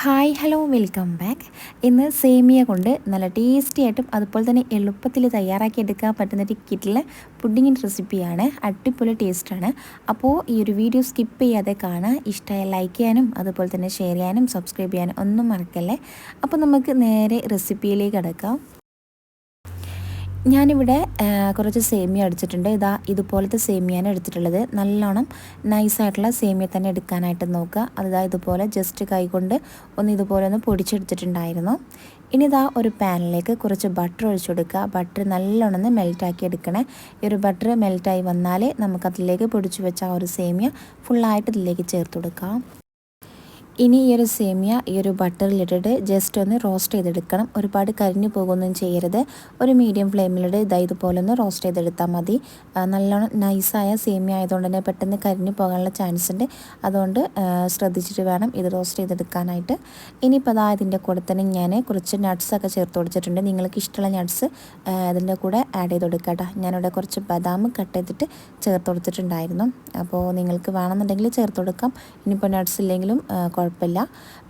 Hi hello welcome back ഇന്ന് സേമിയ കൊണ്ട് നല്ല ടേസ്റ്റി ആയിട്ടും അതുപോലെ തന്നെ എളുപ്പത്തിൽ തയ്യാറാക്കി എടുക്കാൻ പറ്റുന്ന ഒരു കിറ്റിലെ പുഡിങ്ങിന്റെ റെസിപ്പിയാണ് അടിപൊളി ടേസ്റ്റാണ് അപ്പോൾ ഈ ഒരു വീഡിയോ സ്കിപ്പ് ചെയ്യാതെ കാണാൻ ഇഷ്ടമായ ലൈക്ക് ചെയ്യാനും അതുപോലെ തന്നെ ഷെയർ ചെയ്യാനും സബ്സ്ക്രൈബ് ചെയ്യാനും ഒന്നും മറക്കല്ലേ? അപ്പോൾ നമുക്ക് നേരെ റെസിപ്പിയിലേക്ക് കിടക്കാം. ഞാനിവിടെ കുറച്ച് സേമിയ അടിച്ചിട്ടുണ്ട്. ഇതാ ഇതുപോലത്തെ സേമിയാണ് എടുത്തിട്ടുള്ളത്. നല്ലോണം നൈസായിട്ടുള്ള സേമിയ തന്നെ എടുക്കാനായിട്ട് നോക്കുക. അതിതാ ഇതുപോലെ ജസ്റ്റ് കൈകൊണ്ട് ഒന്ന് ഇതുപോലെ ഒന്ന് പൊടിച്ചെടുത്തിട്ടുണ്ടായിരുന്നു. ഇനി ഇതാ ഒരു പാനിലേക്ക് കുറച്ച് ബട്ടർ ഒഴിച്ചു കൊടുക്കുക. ബട്ടർ നല്ലോണം ഒന്ന് മെൽറ്റാക്കി എടുക്കണേ. ഈ ഒരു ബട്ടർ മെൽറ്റായി വന്നാൽ നമുക്കതിലേക്ക് പൊടിച്ചു വെച്ച ആ ഒരു സേമിയ ഫുള്ളായിട്ട് ഇതിലേക്ക് ചേർത്ത് കൊടുക്കാം. ഇനി ഈ ഒരു സേമിയ ഈ ഒരു ബട്ടറിലിട്ടിട്ട് ജസ്റ്റ് ഒന്ന് റോസ്റ്റ് ചെയ്തെടുക്കണം. ഒരുപാട് കരിഞ്ഞു പോകുകയൊന്നും ചെയ്യരുത്. ഒരു മീഡിയം ഫ്ലെയിമിലിട്ട് ഇതാ ഇതുപോലെ ഒന്ന് റോസ്റ്റ് ചെയ്തെടുത്താൽ മതി. നല്ലോണം നൈസായ സേമിയ ആയതുകൊണ്ട് തന്നെ പെട്ടെന്ന് കരിഞ്ഞു പോകാനുള്ള ചാൻസ് ഉണ്ട്. അതുകൊണ്ട് ശ്രദ്ധിച്ചിട്ട് വേണം ഇത് റോസ്റ്റ് ചെയ്തെടുക്കാനായിട്ട്. ഇനിയിപ്പോൾ അതാ ഇതിന്റെ കൂടെ തന്നെ ഞാൻ കുറച്ച് നട്ട്സൊക്കെ ചേർത്ത് കൊടുത്തിട്ടുണ്ട്. നിങ്ങൾക്ക് ഇഷ്ടമുള്ള നട്ട്സ് അതിന്റെ കൂടെ ആഡ് ചെയ്ത് കൊടുക്കാം കേട്ടോ ഞാനിവിടെ കുറച്ച് ബദാം കട്ട് ചെയ്തിട്ട് ചേർത്ത് കൊടുത്തിട്ടുണ്ടായിരുന്നു. അപ്പോൾ നിങ്ങൾക്ക് വേണമെന്നുണ്ടെങ്കിൽ ചേർത്ത് കൊടുക്കാം. ഇനിയിപ്പോൾ നട്ട്സ് ഇല്ലെങ്കിലും കുഴപ്പമില്ല.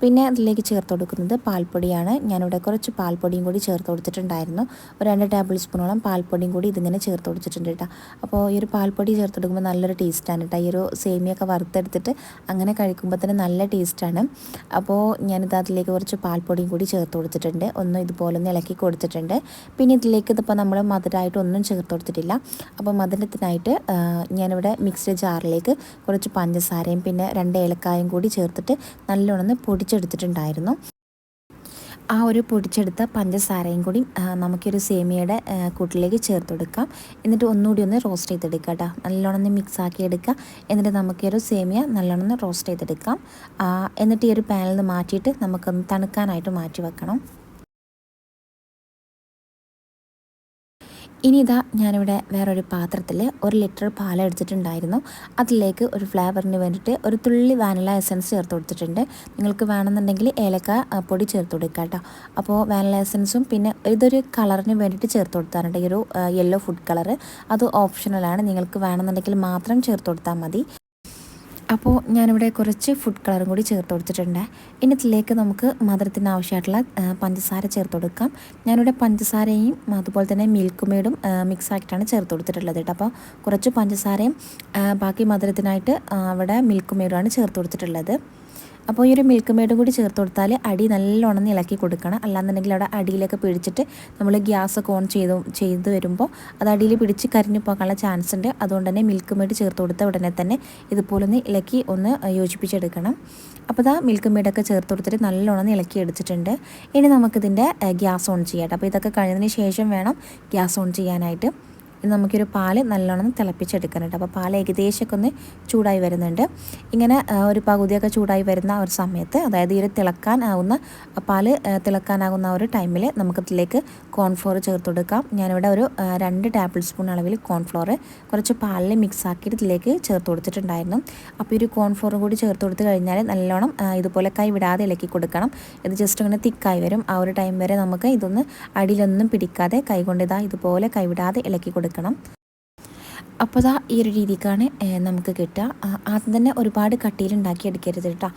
പിന്നെ അതിലേക്ക് ചേർത്ത് കൊടുക്കുന്നത് പാൽപ്പൊടിയാണ്. ഞാനിവിടെ കുറച്ച് പാൽപ്പൊടിയും കൂടി ചേർത്ത് കൊടുത്തിട്ടുണ്ടായിരുന്നു. ഒരു രണ്ട് ടേബിൾ സ്പൂണോളം പാൽപ്പൊടിയും കൂടി ഇതിങ്ങനെ ചേർത്ത് കൊടുത്തിട്ടുണ്ട് കേട്ടോ. അപ്പോൾ ഈ ഒരു പാൽപ്പൊടി ചേർത്ത് കൊടുക്കുമ്പോൾ നല്ലൊരു ടേസ്റ്റാണ് കേട്ടോ. ഈ ഒരു സേമിയൊക്കെ വറുത്തെടുത്തിട്ട് അങ്ങനെ കഴിക്കുമ്പോൾ തന്നെ നല്ല ടേസ്റ്റാണ് അപ്പോൾ ഞാനിത് അതിലേക്ക് കുറച്ച് പാൽപ്പൊടിയും കൂടി ചേർത്ത് കൊടുത്തിട്ടുണ്ട്. ഒന്ന് ഇതുപോലെ ഒന്ന് ഇളക്കി കൊടുത്തിട്ടുണ്ട്. പിന്നെ ഇതിലേക്ക് ഇതിപ്പോൾ നമ്മൾ മധുരമായിട്ട് ഒന്നും ചേർത്ത് കൊടുത്തിട്ടില്ല. അപ്പോൾ മധുരത്തിനായിട്ട് ഞാനിവിടെ മിക്സ്ഡ് ജാറിലേക്ക് കുറച്ച് പഞ്ചസാരയും പിന്നെ രണ്ട് ഏലക്കായും കൂടി ചേർത്തിട്ട് നല്ലോണം പൊടിച്ചെടുത്തിട്ടുണ്ടായിരുന്നു. ആ ഒരു പൊടിച്ചെടുത്ത പഞ്ചസാരയും കൂടി നമുക്കൊരു സേമിയയുടെ കൂട്ടിലേക്ക് ചേർത്ത് കൊടുക്കാം എന്നിട്ട് ഒന്നുകൂടി ഒന്ന് റോസ്റ്റ് ചെയ്തെടുക്കുക കേട്ടോ. നല്ലോണം മിക്സ് ആക്കി എടുക്കുക. എന്നിട്ട് നമുക്കൊരു സേമിയ നല്ലോണം റോസ്റ്റ് ചെയ്തെടുക്കാം. എന്നിട്ട് ഈ ഒരു പാനിൽ നിന്ന് മാറ്റിയിട്ട് നമുക്കൊന്ന് തണുക്കാനായിട്ട് മാറ്റി വെക്കണം. ഇനി ഇതാ ഞാനിവിടെ വേറൊരു പാത്രത്തിൽ ഒരു ലിറ്റർ പാൽ എടുത്തിട്ടുണ്ടായിരുന്നു അതിലേക്ക് ഒരു ഫ്ലേവറിന് വേണ്ടിയിട്ട് ഒരു തുള്ളി വാനില എസൻസ് ചേർത്ത് കൊടുത്തിട്ടുണ്ട്. നിങ്ങൾക്ക് വേണമെന്നുണ്ടെങ്കിൽ ഏലക്ക പൊടി ചേർത്ത് കൊടുക്കുക കേട്ടോ. അപ്പോൾ വാനില എസൻസും പിന്നെ ഇതൊരു കളറിന് വേണ്ടിയിട്ട് ചേർത്ത് കൊടുത്താറുണ്ട്. ഈ ഒരു യെല്ലോ ഫുഡ് കളർ അത് ഓപ്ഷണലാണ്. നിങ്ങൾക്ക് വേണമെന്നുണ്ടെങ്കിൽ മാത്രം ചേർത്ത് കൊടുത്താൽ മതി. അപ്പോൾ ഞാനിവിടെ കുറച്ച് ഫുഡ് കളറും കൂടി ചേർത്ത് കൊടുത്തിട്ടുണ്ട്. ഇനി ഇതിലേക്ക് നമുക്ക് മധുരത്തിന് ആവശ്യമായിട്ടുള്ള പഞ്ചസാര ചേർത്ത് കൊടുക്കാം. ഞാനിവിടെ പഞ്ചസാരയും അതുപോലെ തന്നെ മിൽക്ക് മെയ്ഡും മിക്സ് ആക്കിയിട്ടാണ് ചേർത്ത് കൊടുത്തിട്ടുള്ളത് കേട്ടോ. അപ്പോൾ കുറച്ച് പഞ്ചസാരയും ബാക്കി മധുരത്തിനായിട്ട് അവിടെ മിൽക്ക് മെയ്ഡുമാണ് ചേർത്ത് കൊടുത്തിട്ടുള്ളത്. അപ്പോൾ ഈ ഒരു മിൽക്ക് മെയ്ഡും കൂടി ചേർത്ത് കൊടുത്താൽ അടി നല്ലോണം ഇളക്കി കൊടുക്കണം. അല്ലാന്നുണ്ടെങ്കിൽ അവിടെ അടിയിലൊക്കെ പിടിച്ചിട്ട് നമ്മൾ ഗ്യാസ് ഒക്കെ ഓൺ ചെയ്ത് ചെയ്ത് വരുമ്പോൾ അത് അടിയിൽ പിടിച്ച് കരിഞ്ഞു പോകാനുള്ള ചാൻസ് ഉണ്ട്. അതുകൊണ്ട് തന്നെ മിൽക്ക് മെയ്ഡ് ചേർത്ത് കൊടുത്ത ഉടനെ തന്നെ ഇതുപോലെ ഒന്ന് ഇളക്കി ഒന്ന് യോജിപ്പിച്ചെടുക്കണം. അപ്പോൾ ഇതാ മിൽക്ക് മെയ്ഡൊക്കെ ചേർത്ത് കൊടുത്തിട്ട് നല്ലോണം ഇളക്കി എടുത്തിട്ടുണ്ട്. ഇനി നമുക്കിതിന്റെ ഗ്യാസ് ഓൺ ചെയ്യാം അപ്പോൾ ഇതൊക്കെ കഴിഞ്ഞതിന് ശേഷം വേണം ഗ്യാസ് ഓൺ ചെയ്യാനായിട്ട്. നമുക്കൊരു പാൽ നല്ലോണം തിളപ്പിച്ചെടുക്കാനുണ്ട് അപ്പോൾ പാൽ ഏകദേശമൊക്കെ ഒന്ന് ചൂടായി വരുന്നുണ്ട്. ഇങ്ങനെ ഒരു പകുതിയൊക്കെ ചൂടായി വരുന്ന ഒരു സമയത്ത് അതായത് ഈ ഒരു തിളക്കാനാകുന്ന പാൽ തിളക്കാനാകുന്ന ഒരു ടൈമിൽ നമുക്കതിലേക്ക് കോൺഫ്ലോർ ചേർത്ത് കൊടുക്കാം. ഞാനിവിടെ ഒരു രണ്ട് ടേബിൾ സ്പൂൺ അളവിൽ കോൺഫ്ലോർ കുറച്ച് പാലിൽ മിക്സ് ആക്കിയിട്ട് ഇതിലേക്ക് ചേർത്ത് കൊടുത്തിട്ടുണ്ടായിരുന്നു. അപ്പോൾ ഈ ഒരു കോൺഫ്ലോർ കൂടി ചേർത്ത് കൊടുത്ത് കഴിഞ്ഞാൽ നല്ലോണം ഇതുപോലെ കൈ വിടാതെ ഇളക്കി കൊടുക്കണം. ഇത് ജസ്റ്റ് ഇങ്ങനെ തിക്കായി വരും. ആ ഒരു ടൈം വരെ നമുക്ക് ഇതൊന്ന് അടിയിലൊന്നും പിടിക്കാതെ കൈകൊണ്ട് ഇതാ ഇതുപോലെ കൈവിടാതെ ഇളക്കി കൊടുക്കണം അപ്പോൾ അതാ ഈ ഒരു രീതിക്കാണ് നമുക്ക് കിട്ടുക. ആദ്യം തന്നെ ഒരുപാട് കട്ടിയിൽ ഉണ്ടാക്കി എടുക്കരുത് കേട്ടോ.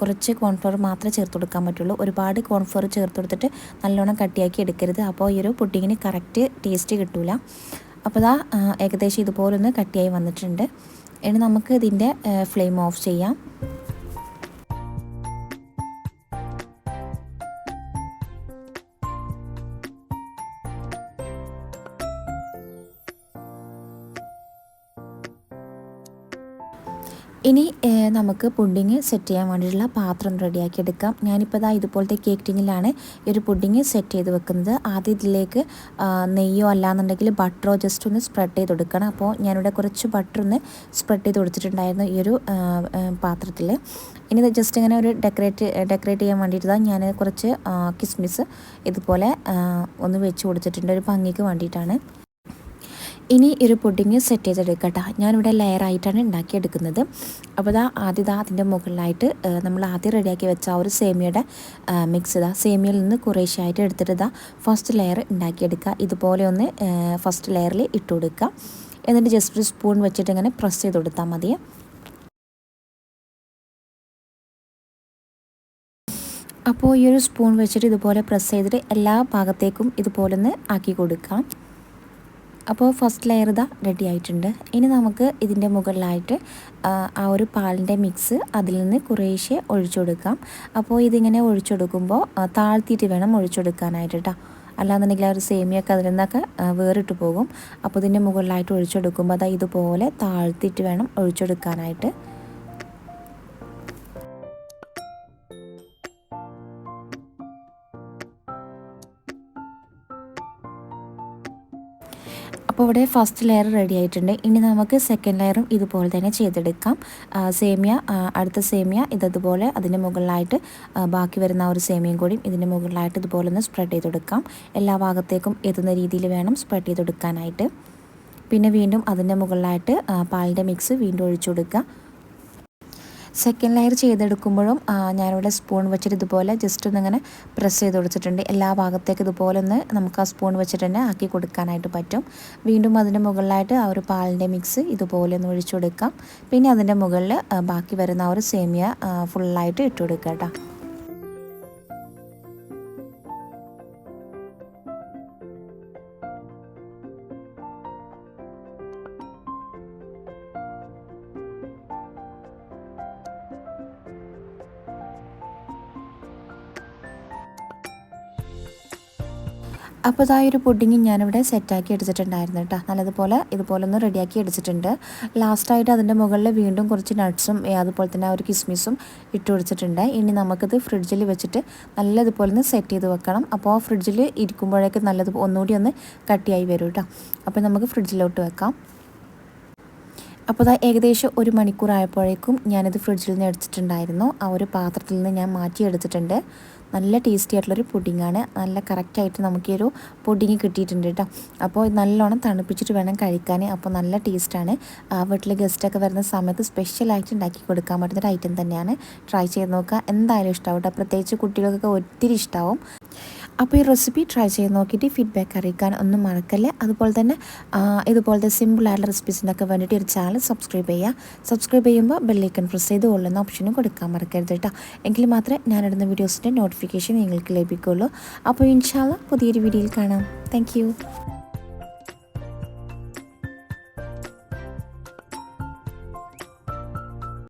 കുറച്ച് കോൺഫ്ലവർ മാത്രമേ ചേർത്ത് കൊടുക്കാൻ പറ്റുള്ളൂ. ഒരുപാട് കോൺഫ്ലവർ ചേർത്ത് കൊടുത്തിട്ട് നല്ലോണം കട്ടിയാക്കി എടുക്കരുത്. അപ്പോൾ ഈ ഒരു പുഡിങ്ങിന് കറക്റ്റ് ടേസ്റ്റ് കിട്ടില്ല അപ്പോൾ അതാ ഏകദേശം ഇതുപോലൊന്ന് കട്ടിയായി വന്നിട്ടുണ്ട്. ഇനി നമുക്ക് ഇതിന്റെ ഫ്ലെയിം ഓഫ് ചെയ്യാം. ഇനി നമുക്ക് പുഡിങ് സെറ്റ് ചെയ്യാൻ വേണ്ടിയിട്ടുള്ള പാത്രം റെഡിയാക്കി എടുക്കാം. ഞാനിപ്പോൾ ഇതാ ഇതുപോലത്തെ കേക്ക് ടിങ്ങിലാണ് ഈ ഒരു പുഡിങ് സെറ്റ് ചെയ്ത് വെക്കുന്നത്. ആദ്യം ഇതിലേക്ക് നെയ്യോ അല്ലാന്നുണ്ടെങ്കിൽ ബട്ടറോ ജസ്റ്റ് ഒന്ന് സ്പ്രെഡ് ചെയ്ത് കൊടുക്കണം. അപ്പോൾ ഞാനിവിടെ കുറച്ച് ബട്ടർ ഒന്ന് സ്പ്രെഡ് ചെയ്ത് കൊടുത്തിട്ടുണ്ടായിരുന്നു ഈ ഒരു പാത്രത്തിൽ ഇനി ജസ്റ്റ് ഇങ്ങനെ ഒരു ഡെക്കറേറ്റ് ഡെക്കറേറ്റ് ചെയ്യാൻ വേണ്ടിയിട്ടാണ് ഞാൻ കുറച്ച് കിസ്മിസ് ഇതുപോലെ ഒന്ന് വെച്ച് കൊടുത്തിട്ടുണ്ട്. ഒരു ഭംഗിക്ക് വേണ്ടിയിട്ടാണ്. ഇനി ഒരു പുഡിങ് സെറ്റ് ചെയ്തെടുക്കട്ടെ. ഞാനിവിടെ ലെയറായിട്ടാണ് ഉണ്ടാക്കിയെടുക്കുന്നത്. അപ്പോൾ ഇതാ ആദ്യം ഇതാ അതിന്റെ മുകളിലായിട്ട് നമ്മൾ ആദ്യം റെഡിയാക്കി വെച്ച ആ ഒരു സേമിയയുടെ മിക്സ് ഇതാ സേമിയയിൽ നിന്ന് കുറേശ്ശായിട്ട് എടുത്തിട്ട് ഇതാ ഫസ്റ്റ് ലെയർ ഉണ്ടാക്കിയെടുക്കുക. ഇതുപോലെ ഒന്ന് ഫസ്റ്റ് ലെയറിൽ ഇട്ട് കൊടുക്കുക. എന്നിട്ട് ജസ്റ്റ് ഒരു സ്പൂൺ വെച്ചിട്ട് ഇങ്ങനെ പ്രസ് ചെയ്ത് കൊടുത്താൽ മതി. അപ്പോൾ ഈ ഒരു സ്പൂൺ വെച്ചിട്ട് ഇതുപോലെ പ്രസ് ചെയ്തിട്ട് എല്ലാ ഭാഗത്തേക്കും ഇതുപോലെ ഒന്ന് ആക്കി കൊടുക്കാം. അപ്പോൾ ഫസ്റ്റ് ലെയർ ഇതാ റെഡി ആയിട്ടുണ്ട്. ഇനി നമുക്ക് ഇതിന്റെ മുകളിലായിട്ട് ആ ഒരു പാലിന്റെ മിക്സ് അതിൽ നിന്ന് കുറേശ്ശെ ഒഴിച്ചു കൊടുക്കാം. അപ്പോൾ ഇതിങ്ങനെ ഒഴിച്ചു കൊടുക്കുമ്പോൾ താഴ്ത്തിയിട്ട് വേണം ഒഴിച്ചു കൊടുക്കാനായിട്ട് കേട്ടോ അല്ലാന്നുണ്ടെങ്കിൽ ആ ഒരു സേമിയൊക്കെ അതിൽ നിന്നൊക്കെ വേറിട്ട് പോകും. അപ്പോൾ ഇതിന്റെ മുകളിലായിട്ട് ഒഴിച്ചെടുക്കുമ്പോൾ അതാ ഇതുപോലെ താഴ്ത്തിയിട്ട് വേണം ഒഴിച്ചെടുക്കാനായിട്ട് അപ്പോൾ ഇവിടെ ഫസ്റ്റ് ലെയർ റെഡി ആയിട്ടുണ്ട്. ഇനി നമുക്ക് സെക്കൻഡ് ലെയറും ഇതുപോലെ തന്നെ ചെയ്തെടുക്കാം. സേമിയ അടുത്ത സേമിയ ഇതതുപോലെ അതിന്റെ മുകളിലായിട്ട് ബാക്കി വരുന്ന ഒരു സേമിയയും കൂടിയും ഇതിന്റെ മുകളിലായിട്ട് ഇതുപോലെ ഒന്ന് സ്പ്രെഡ് ചെയ്തെടുക്കാം. എല്ലാ ഭാഗത്തേക്കും എത്തുന്ന രീതിയിൽ വേണം സ്പ്രെഡ് ചെയ്തെടുക്കാനായിട്ട്. പിന്നെ വീണ്ടും അതിന്റെ മുകളിലായിട്ട് പാലിന്റെ മിക്സ് വീണ്ടും ഒഴിച്ചു കൊടുക്കുക. സെക്കൻഡ് ലെയർ ചെയ്തെടുക്കുമ്പോഴും ഞാനിവിടെ സ്പൂൺ വെച്ചിട്ട് ഇതുപോലെ ജസ്റ്റ് ഒന്ന് ഇങ്ങനെ പ്രസ് ചെയ്ത് കൊടുത്തിട്ടുണ്ട്. എല്ലാ ഭാഗത്തേക്ക് ഇതുപോലെ ഒന്ന് നമുക്ക് ആ സ്പൂൺ വെച്ചിട്ട് തന്നെ ആക്കി കൊടുക്കാനായിട്ട് പറ്റും. വീണ്ടും അതിന്റെ മുകളിലായിട്ട് ആ ഒരു പാലിന്റെ മിക്സ് ഇതുപോലെ ഒന്ന് ഒഴിച്ചു കൊടുക്കാം. പിന്നെ അതിന്റെ മുകളിൽ ബാക്കി വരുന്ന ആ ഒരു സേമിയ ഫുള്ളായിട്ട് ഇട്ട് കൊടുക്കുക കേട്ടോ. അപ്പോൾ ഇതായ ഒരു പുഡിങ് ഞാനിവിടെ സെറ്റാക്കി എടുത്തിട്ടുണ്ടായിരുന്നു കേട്ടോ. നല്ലതുപോലെ ഇതുപോലെ ഒന്ന് റെഡിയാക്കി എടുത്തിട്ടുണ്ട്. ലാസ്റ്റായിട്ട് അതിന്റെ മുകളിൽ വീണ്ടും കുറച്ച് നട്ട്സും അതുപോലെ തന്നെ ഒരു കിസ്മിസും ഇട്ട് കൊടുത്തിട്ടുണ്ട്. ഇനി നമുക്കിത് ഫ്രിഡ്ജിൽ വെച്ചിട്ട് നല്ലതുപോലെ ഒന്ന് സെറ്റ് ചെയ്ത് വെക്കണം. അപ്പോൾ ഫ്രിഡ്ജിൽ ഇരിക്കുമ്പോഴേക്ക് നല്ലത് ഒന്നുകൂടി ഒന്ന് കട്ടിയായി വരും കേട്ടോ. അപ്പോൾ നമുക്ക് ഫ്രിഡ്ജിലോട്ട് വെക്കാം. അപ്പോൾ അത് ഏകദേശം ഒരു മണിക്കൂർ ആയപ്പോഴേക്കും ഞാനത് ഫ്രിഡ്ജിൽ നിന്ന് എടുത്തിട്ടുണ്ടായിരുന്നു. ആ ഒരു പാത്രത്തിൽ നിന്ന് ഞാൻ മാറ്റിയെടുത്തിട്ടുണ്ട്. നല്ല ടേസ്റ്റി ആയിട്ടുള്ളൊരു പുഡിങ്ങാണ്. നല്ല കറക്റ്റായിട്ട് നമുക്ക് ഈ ഒരു പുഡിങ് കിട്ടിയിട്ടുണ്ട് കേട്ടോ. അപ്പോൾ നല്ലോണം തണുപ്പിച്ചിട്ട് വേണം കഴിക്കാൻ. അപ്പോൾ നല്ല ടേസ്റ്റാണ് വീട്ടിലെ ഗസ്റ്റൊക്കെ വരുന്ന സമയത്ത് സ്പെഷ്യലായിട്ട് ഉണ്ടാക്കി കൊടുക്കാൻ പറ്റുന്ന ഒരു ഐറ്റം തന്നെയാണ്. ട്രൈ ചെയ്ത് നോക്കുക. എന്തായാലും ഇഷ്ടമാവും കേട്ടോ. പ്രത്യേകിച്ച് കുട്ടികൾക്കൊക്കെ ഒത്തിരി ഇഷ്ടമാവും അപ്പോൾ ഈ റെസിപ്പി ട്രൈ ചെയ്ത് നോക്കിയിട്ട് ഫീഡ്ബാക്ക് അറിയിക്കാൻ ഒന്നും മറക്കല്ലേ. അതുപോലെ തന്നെ ഇതുപോലത്തെ സിമ്പിളായിട്ടുള്ള റെസിപ്പീസിനൊക്കെ വേണ്ടിയിട്ട് ഒരു ചാനൽ സബ്സ്ക്രൈബ് ചെയ്യുക. സബ്സ്ക്രൈബ് ചെയ്യുമ്പോൾ ബെല്ലൈക്കൺ പ്രസ് ചെയ്ത് കൊള്ളുന്ന ഓപ്ഷനും കൊടുക്കാൻ മറക്കരുത് കേട്ടോ. എങ്കിൽ മാത്രമേ ഞാനിടുന്ന വീഡിയോസിന്റെ നോട്ടിഫിക്കേഷൻ നിങ്ങൾക്ക് ലഭിക്കുള്ളൂ. അപ്പോൾ ഇൻഷാല്ല പുതിയൊരു വീഡിയോയിൽ കാണാം. താങ്ക്